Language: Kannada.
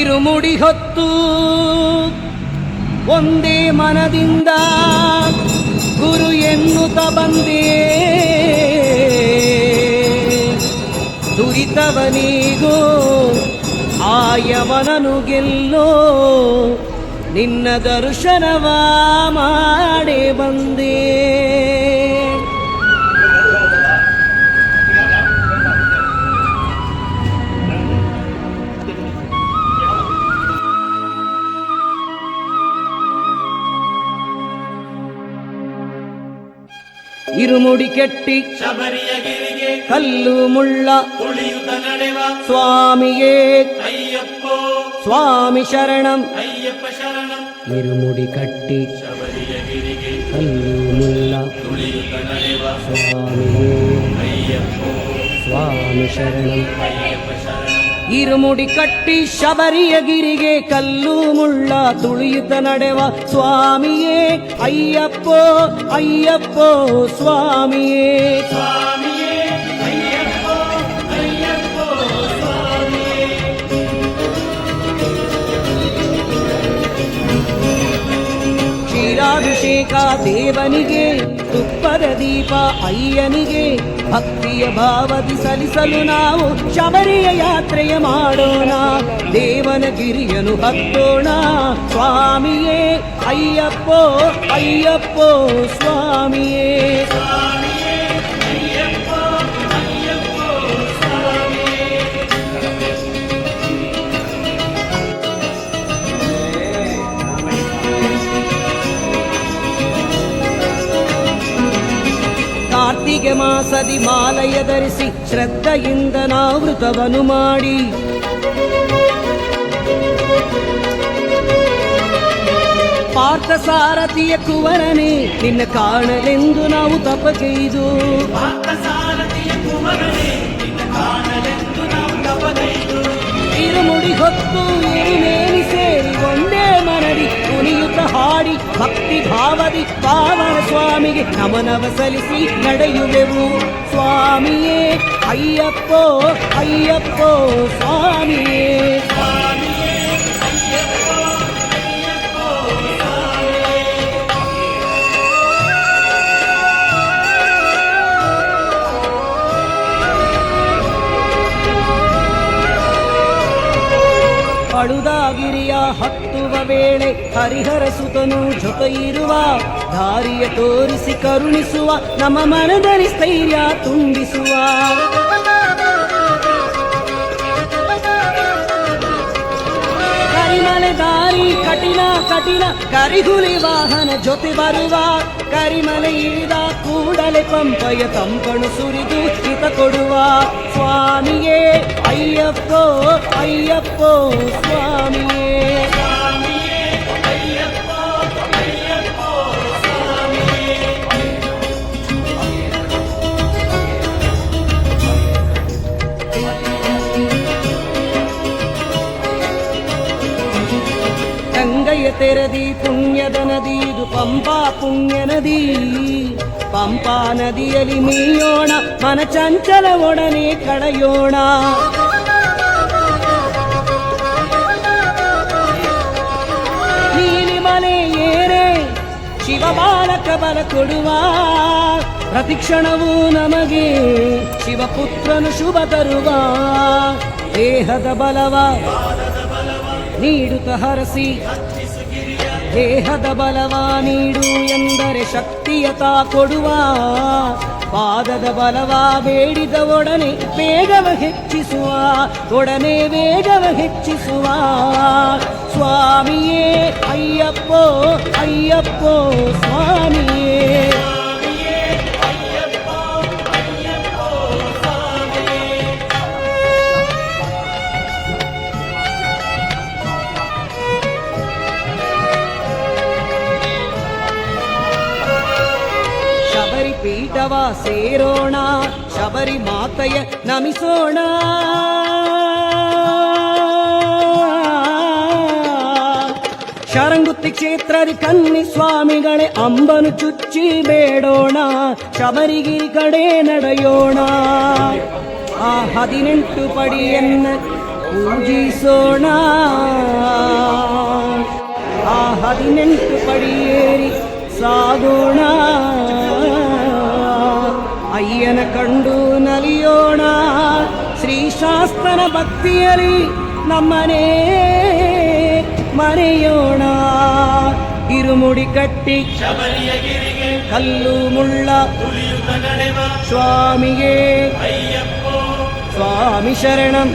ಇರುಮುಡಿ ಹೊತ್ತು ಒಂದೇ ಮನದಿಂದ ಗುರು ಎನ್ನುತ್ತ ಬಂದೇ. ದುರಿತವನಿಗೂ ಆಯವನನು ಗೆಲ್ಲೋ ನಿನ್ನ ದರ್ಶನವ ಮಾಡೇ ಬಂದೇ. ಇರುಮುಡಿ ಕೆಟ್ಟಿ ಶಬರಿಯ ಗಿರಿಗೆ ಕಲ್ಲು ಮುಳ್ಳ ಉಳಿಯುತ್ತ ನಡೆವ ಸ್ವಾಮಿಯೇ ಅಯ್ಯಪ್ಪೋ ಸ್ವಾಮಿ ಶರಣಂ ಅಯ್ಯಪ್ಪ ಶರಣಂ ಇರುಮುಡಿ ಕಟ್ಟಿ ಶಬರಿಯ ಗಿರಿಗೆ ಕಲ್ಲು ಮುಳ್ಳ ತುಳಿಯುತ್ತ ನಡೆವ ಸ್ವಾಮಿಯೇ ಅಯ್ಯಪ್ಪೋ ಅಯ್ಯಪ್ಪೋ ಸ್ವಾಮಿಯೇ. ಕ್ಷೀರಾಭಿಷೇಕ ದೇವನಿಗೆ, ತುಪ್ಪದ ದೀಪ ಅಯ್ಯನಿಗೆ, ಭಕ್ತಿಯ ಭಾವದಿ ಸಲ್ಲಿಸಲು ನಾವು ಶಬರಿಯ ಯಾತ್ರೆಯ ಮಾಡೋಣ. ದೇವನ ಗಿರಿಯನು ಹತ್ತೋಣ. ಸ್ವಾಮಿಯೇ, ಅಯ್ಯಪ್ಪೋ ಅಯ್ಯಪ್ಪೋ, ಸ್ವಾಮಿಯೇ. ಕಾರ್ತಿಗೆ ಮಾಸದಿ ಮಾಲಯ ಧರಿಸಿ ಶ್ರದ್ಧೆಯಿಂದ ನಾವೃತವನು ಮಾಡಿ. ಪಾರ್ಥ ಸಾರಥಿಯ ಕುವರನೆ ನಿನ್ನ ಕಾಣಲೆಂದು ನಾವು ತಪಗೈದು ಇರುಮುಡಿ ಹೊತ್ತು ಇರುಮೇಲಿ ಸೇರಿ ಒಂದೇ ಮನದಿ ಕುಣಿಯುತ್ತ ಹಾಡಿ ಭಕ್ತಿ ಭಾವದಿ ಪಾವನ ಸ್ವಾಮಿಗೆ ನಮನವ ಸಲ್ಲಿಸಿ ನಡೆಯುವೆವು. ಸ್ವಾಮಿಯೇ ಅಯ್ಯಪ್ಪೋ ಅಯ್ಯಪ್ಪೋ ಸ್ವಾಮಿಯೇ. ಅಳುದಾಗಿರಿಯ ಹತ್ತುವ ವೇಳೆ ಹರಿಹರ ಸುತನು ಜೊತೆ ಇರುವ ದಾರಿಯ ತೋರಿಸಿ ಕರುಣಿಸುವ, ನಮ್ಮ ಮನದಲ್ಲಿ ಸ್ಥೈರ್ಯ ತುಂಬಿಸುವ. ಕರಿಮಲೆ ದಾರಿ ಕಠಿಣ ಕಠಿಣ ಕರಿಹುಲಿ ವಾಹನ ಜೊತೆ ಬರುವ. ಕರಿಮಲೆ ಇಳಿದ ಕೂಡಲೇ ಪಂಪಯ ತಂಪಣು ಸುರಿದು ಹಿತ ಕೊಡುವ. ಸ್ವಾಮಿಯೇ, ಅಯ್ಯಪ್ಪೋ ಅಯ್ಯಪ್ಪೋ ಸ್ವಾಮಿ ಸ್ವಾಮಿಯೇ. ತೆರದಿ ಪುಣ್ಯದ ನದಿ, ಇದು ಪಂಪಾ ಪುಣ್ಯ ನದಿ. ಪಂಪಾ ನದಿಯಲ್ಲಿ ಮೀಯೋಣ, ಮನ ಚಂಚಲ ಒಡನೆ ಕಳೆಯೋಣ. ನೀಲಿ ಮನೆ ಏರೆ ಶಿವ ಬಾಲಕ ಬಲ ಕೊಡುವ ಪ್ರತಿಕ್ಷಣವೂ ನಮಗೆ ಶಿವಪುತ್ರನು ಶುಭ ತರುವ. ದೇಹದ ಬಲವ ನೀಡುತ್ತ ಹರಸಿ ದೇಹದ ಬಲವ ನೀಡು ಎಂದರೆ ಶಕ್ತಿಯ ತಾ ಕೊಡುವ. ಪಾದದ ಬಲವ ಬೇಡಿದ ಒಡನೆ ವೇಗವ ಹೆಚ್ಚಿಸುವ. ಒಡನೆ ವೇಗವ ಹೆಚ್ಚಿಸುವ. ಸ್ವಾಮಿಯೇ, ಅಯ್ಯಪ್ಪೋ ಅಯ್ಯಪ್ಪೋ ಶಬರಿ ಪೀಠವ ಸೇರೋಣ ಶಬರಿ ಮಾತೆಯ ನಮಿಸೋಣ ಶರಂಗುತ್ತಿ ಕ್ಷೇತ್ರದಿ ಕನ್ನಿ ಸ್ವಾಮಿಗಳೇ ಅಂಬನು ಚುಚ್ಚಿ ಬೇಡೋಣ ಶಬರಿಗಿರಿ ಕಡೆ ನಡೆಯೋಣ ಆ ಹದಿನೆಂಟು ಪಡಿಯನ್ನ ಪೂಜಿಸೋಣ ಆ ಹದಿನೆಂಟು ಪಡಿಯೇರಿ ಸಾಗೋಣ ಅಯ್ಯನ ಕಂಡು ನಲಿಯೋಣ. ಶ್ರೀಶಾಸ್ತ್ರನ ಭಕ್ತಿಯಲಿ ನಮ್ಮನೇ ಮರೆಯೋಣ. ಇರುಮುಡಿ ಕಟ್ಟಿ ಕಲ್ಲು ಮುಳ್ಳ ಸ್ವಾಮಿಯೇ ಸ್ವಾಮಿ ಶರಣಂ.